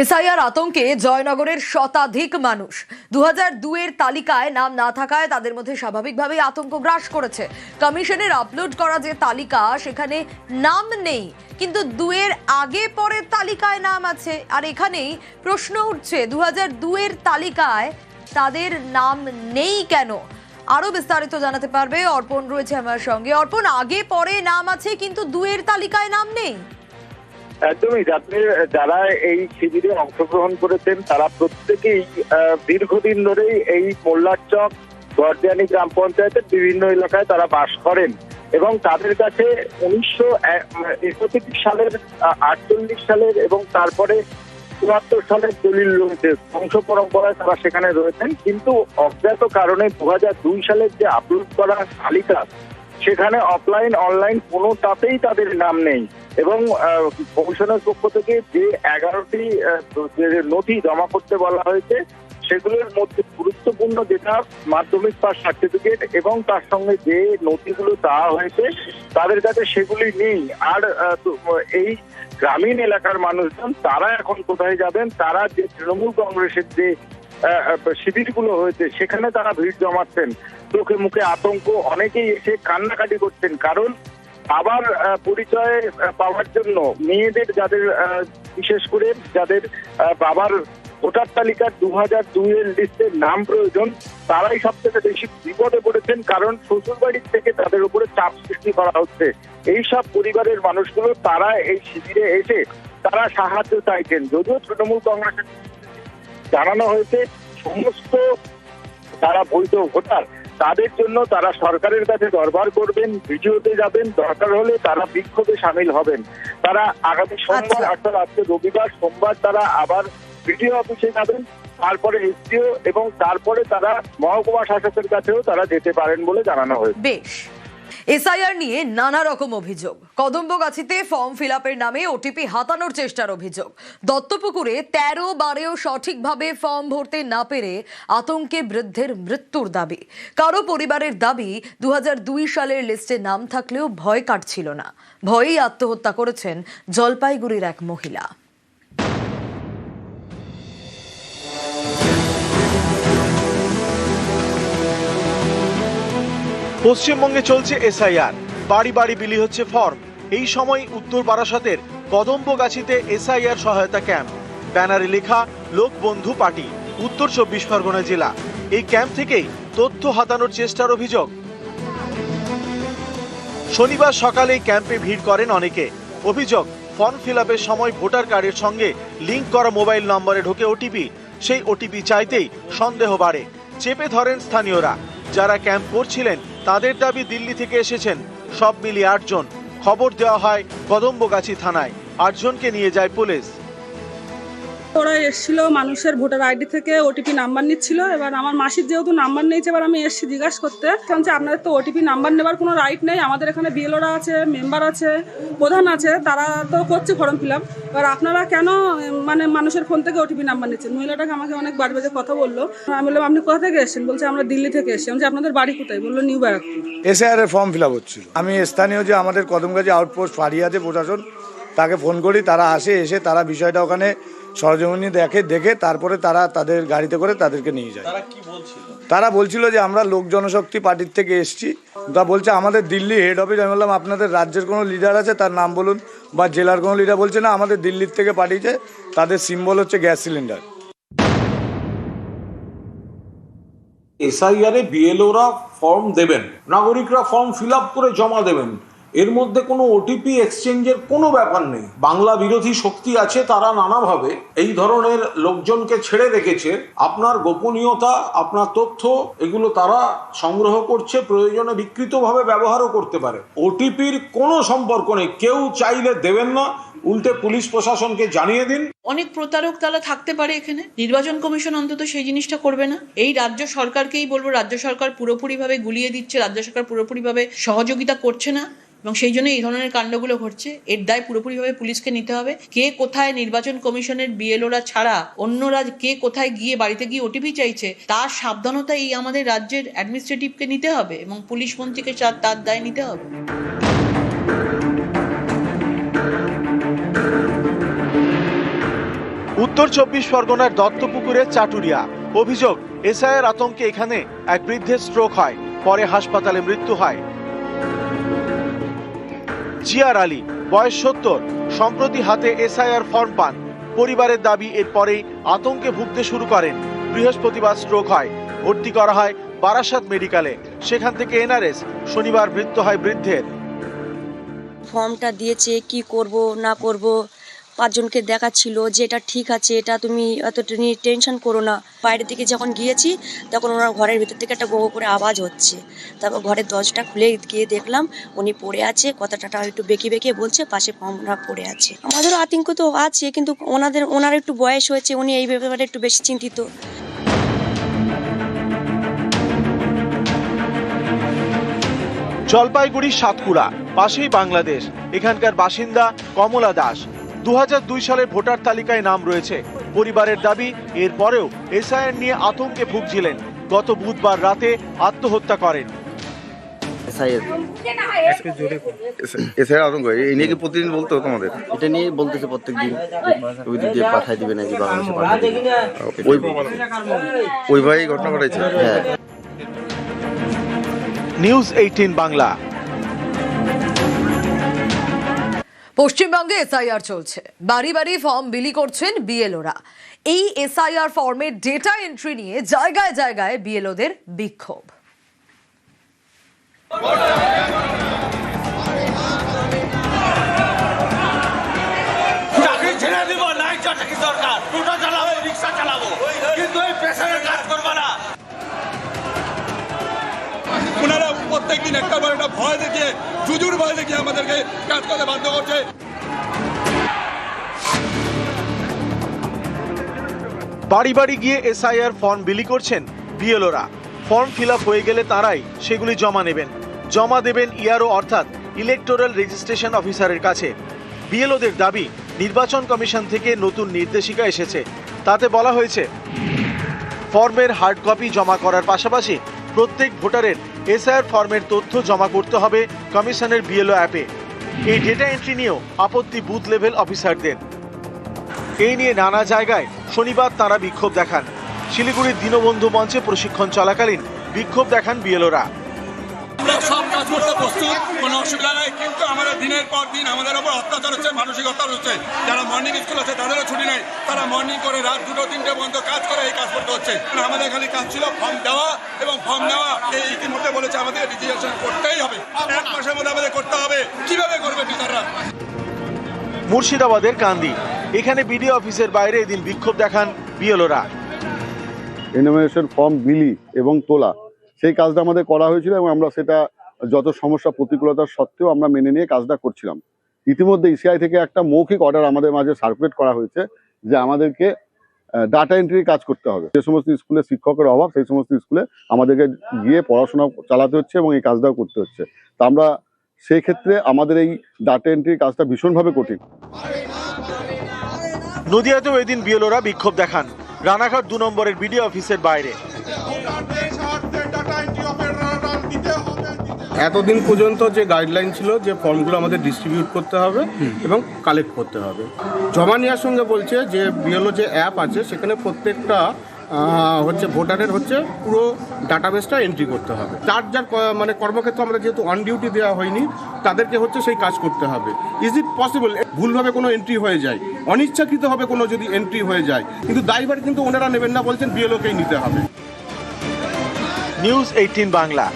SIR আতঙ্কে জয়নগরের শতাধিক মানুষ। দু হাজার দুয়ের তালিকায় নাম না থাকায় তাদের মধ্যে স্বাভাবিকভাবেই আতঙ্ক গ্রাস করেছে। কমিশনের আপলোড করা যে তালিকা, সেখানে নাম নেই, কিন্তু দুয়ের আগে পরের তালিকায় নাম আছে। আর এখানেই প্রশ্ন উঠছে দু হাজার দুয়ের তালিকায় তাদের নাম নেই কেন? আরও বিস্তারিত জানাতে পারবে অর্পণ রয়েছে আমার সঙ্গে। অর্পণ, আগে পরে নাম আছে, কিন্তু দুয়ের তালিকায় নাম নেই। একদমই যাদের যারা এই শিবিরে অংশগ্রহণ করেছেন, তারা প্রত্যেকেই দীর্ঘদিন ধরেই এই মোল্লারচক গর্জিয়ানি গ্রাম পঞ্চায়েতের বিভিন্ন এলাকায় তারা বাস করেন এবং তাদের কাছে উনিশশো একত্রিশ সালের আটচল্লিশ সালের এবং তারপরে চুয়াত্তর সালের দলিল রয়েছে। বংশ পরম্পরায় তারা সেখানে রয়েছেন। কিন্তু অজ্ঞাত কারণে দু হাজার দুই সালের যে আপলোড করা তালিকা, সেখানে অফলাইন, অনলাইন কোনোটাতেই তাদের নাম নেই। এবং কমিশনের পক্ষ থেকে যে এগারোটি নথি জমা করতে বলা হয়েছে, সেগুলোর মধ্যে গুরুত্বপূর্ণ যেটা মাধ্যমিক পাস সার্টিফিকেট এবং তার সঙ্গে যে নথিগুলো দেওয়া হয়েছে, তাদের কাছে সেগুলি নেই। আর এই গ্রামীণ এলাকার মানুষজন, তারা এখন কোথায় যাবেন? তারা যে তৃণমূল কংগ্রেসের যে শিবিরগুলো হয়েছে, সেখানে তারা ভিড় জমাচ্ছেন। চোখে মুখে আতঙ্ক, অনেকেই এসে কান্নাকাটি করছেন। কারণ আবার পরিচয় পাওয়ার জন্য মেয়েদের যাদের বিশেষ করে যাদের বাবার ভোটার তালিকার দু হাজার দুইয়ের লিস্টের নাম প্রয়োজন, তারাই সব থেকে বেশি বিপদে পড়েছেন কারণ শ্বশুর বাড়ির থেকে তাদের উপরে চাপ সৃষ্টি করা হচ্ছে। এই সব পরিবারের মানুষগুলো, তারা এই শিবিরে এসে তারা সাহায্য চাইছেন। যদিও তৃণমূল কংগ্রেসের জানানো হয়েছে, সমস্ত তারা বৈধ ভোটার তাদের জন্য তারা সরকারের কাছে দরবার করবেন ভিডিওতে যাবেন দরকার হলে তারা বিক্ষোভে সামিল হবেন। তারা আগামী সোমবার আচ্ছা। অর্থাৎ আজকে রবিবার সোমবার তারা আবার ভিডিও অফিসে যাবেন। তারপরে এসডিও এবং তারপরে তারা মহকুমা শাসকের কাছেও তারা যেতে পারেন বলে জানানো হয়েছে। বেশ। এসআইআর নিয়ে নানা রকম অভিযোগ। কদম্বগাছিতে ফর্ম ফিল নামে ওটিপি হাতানোর চেষ্টার অভিযোগ। দত্তপুকুরে তেরো বারেও সঠিকভাবে ফর্ম ভরতে না পেরে আতঙ্কে বৃদ্ধের মৃত্যুর দাবি। কারও পরিবারের দাবি দু হাজার দুই সালের লিস্টে নাম থাকলেও ভয় কাটছিল না। ভয়েই আত্মহত্যা করেছেন জলপাইগুড়ির এক মহিলা। পশ্চিমবঙ্গে চলছে এসআইআর। বাড়ি বাড়ি বিলি হচ্ছে ফর্ম। এই সময় উত্তর বারাসতের কদম্বগাছিতে এসআইআর সহায়তা ক্যাম্প। ব্যানারে লেখা লোকবন্ধু পার্টি উত্তর চব্বিশ পরগনা জেলা। এই ক্যাম্প থেকেই তথ্য হাতানোর চেষ্টার অভিযোগ। শনিবার সকালে ক্যাম্পে ভিড় করেন অনেকে। অভিযোগ, ফর্ম ফিল সময় ভোটার কার্ডের সঙ্গে লিংক করা মোবাইল নম্বরে ঢোকে ওটিপি। সেই ওটিপি চাইতেই সন্দেহ বাড়ে। চেপে ধরেন স্থানীয়রা। যারা ক্যাম্প করছিলেন তাদের দাবি দিল্লি থেকে এসেছেন। সব মিলিয়ে আটজন। খবর দেওয়া হয় কদম্বগাছি থানায়। আটজনকে নিয়ে যায় পুলিশ। ওরা এসেছিল, মানুষের ভোটার আইডি থেকে ওটিপি নাম্বার নিচ্ছিল। এবার আমার মাসির যেহেতু নাম্বার নিয়েছে এবার আমি এসেছি জিজ্ঞাসা করতে। যে আপনাদের তো ওটিপি নাম্বার নেবার কোনো রাইট নেই। আমাদের এখানে বিএলওরা আছে মেম্বার আছে, প্রধান আছে, তারা তো করছে ফর্ম ফিল আপ এবার আপনারা কেন মানে মানুষের ফোন থেকে ওটিপি নাম্বার নিচ্ছেন? মহিলাটাকে আমাকে অনেক বাড়ি বাজে কথা বলল। আমি বললাম, আপনি কোথা থেকে এসেছেন? বলছে, আমরা দিল্লি থেকে এসেছি। আমি আপনাদের বাড়ি কোথায়? বলল, নিউ ব্যারাকপুর। এসে এর ফর্ম ফিল আপ হচ্ছিল। আমি স্থানীয় যে আমাদের কদমগাছি আউটপোস্ট আছে প্রশাসন তাকে ফোন করি তারা আসে এসে তারা বিষয়টা ওখানে সরজমিনী দেখে দেখে তারপরে তারা তাদের গাড়িতে করে তাদেরকে নিয়ে যায়। তারা বলছিল? যে আমরা লোক জনশক্তি পার্টির থেকে এসছি। তা বলছে আমাদের দিল্লি হেড অফিস আমি বললাম আপনাদের রাজ্যের কোনো লিডার আছে? তার নাম বলুন। বা জেলার কোনো লিডার বলছে না আমাদের দিল্লির থেকে পাঠিয়েছে। তাদের সিম্বল হচ্ছে গ্যাস সিলিন্ডার এসআইআরে বিএলওরা ফর্ম দেবেন। নাগরিকরা ফর্ম ফিল আপ করে জমা দেবেন। এর মধ্যে কোনো ওটিপি এক্সচেঞ্জের কোনো ব্যাপার নেই। বাংলা বিরোধী শক্তি আছে, তারা নানাভাবে এই ধরনের লোকজনকে ছেড়ে রেখেছে। আপনার গোপনীয়তা, আপনার তথ্য, এগুলো তারা সংগ্রহ করছে, প্রয়োজনে বিকৃতভাবে ব্যবহারও করতে পারে। ওটিপির কোনো সম্পর্ক নেই। কেউ চাইলে দেবেন না। উল্টে পুলিশ প্রশাসনকে জানিয়ে দিন। অনেক প্রতারক তারা থাকতে পারে এখানে। নির্বাচন কমিশন অন্তত সেই জিনিসটা করবে না। এই রাজ্য সরকারকেই বলব, রাজ্য সরকার পুরোপুরিভাবে গুলিয়ে দিচ্ছে, রাজ্য সরকার পুরোপুরিভাবে সহযোগিতা করছে না। এবং সেই জন্য এই ধরনের কাণ্ডগুলো ঘটছে। এর দায় পুরোপুরিভাবে পুলিশকে নিতে হবে। কে কোথায় নির্বাচন কমিশনের বিএলওরা ছাড়া অন্যরা কে কোথায় গিয়ে বাড়িতে গিয়ে ওটিপি চাইছে, তার সাবধানতা এই আমাদের রাজ্যের অ্যাডমিনিস্ট্রেটিভকে নিতে হবে এবং পুলিশ মন্ত্রীকে তার- দায় নিতে হবে। উত্তর চব্বিশ পরগনার দত্তপুকুরের চাটুরিয়া। অভিযোগ, এসআইয়ের আতঙ্কে এখানে এক বৃদ্ধের স্ট্রোক হয়, পরে হাসপাতালে মৃত্যু হয়। জিয়ার আলী, বয়স সত্তর, সম্প্রতি হাতে এসআইআর ফর্ম পান। পরিবারের দাবি, এরপরেই আতঙ্কে ভুগতে শুরু করেন। বৃহস্পতিবার স্ট্রোক হয়। ভর্তি করা হয় বারাসাত মেডিকেলে। সেখান থেকে এনআরএস, শনিবার মৃত্যু হয় বৃদ্ধের। ফর্মটা দিয়েছে, কি করব, না করব পাঁচজনকে দেখাচ্ছিল যে এটা ঠিক আছে, এটা তুমি এত টেনশন করো না। বাইরের দিকে যখন গিয়েছি, তখন ওনার ঘরের ভিতর থেকে একটা গো করে আওয়াজ হচ্ছে। তারপর ঘরের দরজাটা খুলে গিয়ে দেখলাম, উনি পড়ে আছে, কথাটা একটু বেঁকে বেঁকে বলছে, পাশে ফর্মটা পড়ে আছে। আমাদেরও আতঙ্ক তো আছে, কিন্তু ওনাদের, ওনার একটু বয়স হয়েছে, উনি এই ব্যাপারে একটু বেশি চিন্তিত। জলপাইগুড়ি সাতকুড়া পাশেই বাংলাদেশ। এখানকার বাসিন্দা কমলা দাস। দু সালের ভোটার তালিকায় নাম রয়েছে। পরিবারের দাবি এরপরেও এসআইআর নিয়ে আতঙ্কে ভুগছিলেন। গত বুধবার রাতে আত্মহত্যা করেন। আতঙ্ক এই নিয়ে কি প্রতিদিন বলতো তোমাদের? এটা নিয়ে বলতেছে প্রত্যেকদিন। ওই দিক দিয়ে পাঠাই দিবে নাকি বাংলাদেশে ওই ওই ভাই ঘটনা ঘটেছে হ্যাঁ। News eighteen Bangla. পশ্চিমবঙ্গে এসআইআর চলছে। বাড়ি বাড়ি ফর্ম বিলি করছেন বিএলওরা এই এসআইআর ফর্মের ডেটা এন্ট্রি নিয়ে জায়গায় জায়গায় বিএলওদের বিক্ষোভ। চাকরি ছেড়ে দিব নাই চাকরি দরকার টোটো চালাবো রিক্সা চালাবো। কিন্তু এই পেশারের কাজ করব না। ওনারা প্রত্যেকদিন একটা বার একটা ভয় দেখিয়ে জুজুর ভয় দেখিয়ে আমাদেরকে কাজ করতে বাধ্য বাড়ি বাড়ি গিয়ে এসআইআর ফর্ম বিলি করছেন বিএলওরা ফর্ম ফিল হয়ে গেলে তারাই সেগুলি জমা নেবেন। জমা দেবেন ইআরও অর্থাৎ ইলেকটোরাল রেজিস্ট্রেশন অফিসারের কাছে। বিএলওদের দাবি, নির্বাচন কমিশন থেকে নতুন নির্দেশিকা এসেছে। তাতে বলা হয়েছে, ফর্মের হার্ড কপি জমা করার পাশাপাশি প্রত্যেক ভোটারের এসআইআর ফর্মের তথ্য জমা করতে হবে কমিশনের বিএলও অ্যাপে। এই ডেটা এন্ট্রি নিয়েও আপত্তি বুথ লেভেল অফিসারদের। এই নিয়ে নানা জায়গায় শনিবার তারা বিক্ষোভ দেখান। শিলিগুড়ির দীনবন্ধু মঞ্চে প্রশিক্ষণ চলাকালীন বিক্ষোভ দেখান বিএলওরা। প্রস্তুত, কোনো অসুবিধা কিন্তু দিনের পর দিন আমাদের উপর অত্যাচার হচ্ছে মানসিক অত্যাচার হচ্ছে। যারা মর্নিং স্কুল আছে ছুটি নেই। তারা মর্নিং করে রাত দুটো, তিনটে কাজ করে এই কাজ করতে হচ্ছে। আমাদের খালি কাজ ছিল ফর্ম দেওয়া এবং ফর্ম এই ইতিমধ্যে বলেছে আমাদের করতেই হবে। এক মাসের মধ্যে আমাদের করতে হবে। কীভাবে করবে টিচাররা মুর্শিদাবাদের কান্দি। এখানে বিডিও অফিসের বাইরে এদিন বিক্ষোভ দেখান বিএলওরা। এনোমিনেশন ফর্ম বিলি এবং তোলা, সেই কাজটা আমাদের করা হয়েছিল এবং আমরা সেটা যত সমস্যা প্রতিকূলতা সত্ত্বেও আমরা মেনে নিয়ে কাজটা করছিলাম। ইতিমধ্যে ইসিআই থেকে একটা মৌখিক অর্ডার আমাদের মাঝে সার্কুলেট করা হয়েছে যে আমাদেরকে ডাটা এন্ট্রি কাজ করতে হবে। যে সমস্ত স্কুলে শিক্ষকের অভাব, সেই সমস্ত স্কুলে আমাদেরকে গিয়ে পড়াশোনা চালাতে হচ্ছে এবং এই কাজটাও করতে হচ্ছে। তা আমরা সেই ক্ষেত্রে আমাদের এই ডাটা এন্ট্রির কাজটা ভীষণভাবে কঠিন। নদিয়াতেও এদিন বিএলওরা বিক্ষোভ দেখান। রানাঘাট দু নম্বরের বিডিও অফিসের বাইরে। এতদিন পর্যন্ত যে গাইডলাইন ছিল যে ফর্মগুলো আমাদের ডিস্ট্রিবিউট করতে হবে এবং কালেক্ট করতে হবে। জমা নেওয়ার সঙ্গে বলছে যে বিএলও যে অ্যাপ আছে সেখানে প্রত্যেকটা হচ্ছে ভোটারের হচ্ছে পুরো ডাটাবেসটা এন্ট্রি করতে হবে। যার যার মানে কর্মক্ষেত্র আমরা যেহেতু অন ডিউটি দেওয়া হয়নি, তাদেরকে হচ্ছে সেই কাজ করতে হবে। ইজ ইট পসিবল ভুলভাবে কোনো এন্ট্রি হয়ে যায়। অনিচ্ছাকৃতভাবে কোনো যদি এন্ট্রি হয়ে যায়, কিন্তু দায়ভার কিন্তু ওনারা নেবেন না, বলছেন বিএলওকেই নিতে হবে। News eighteen Bangla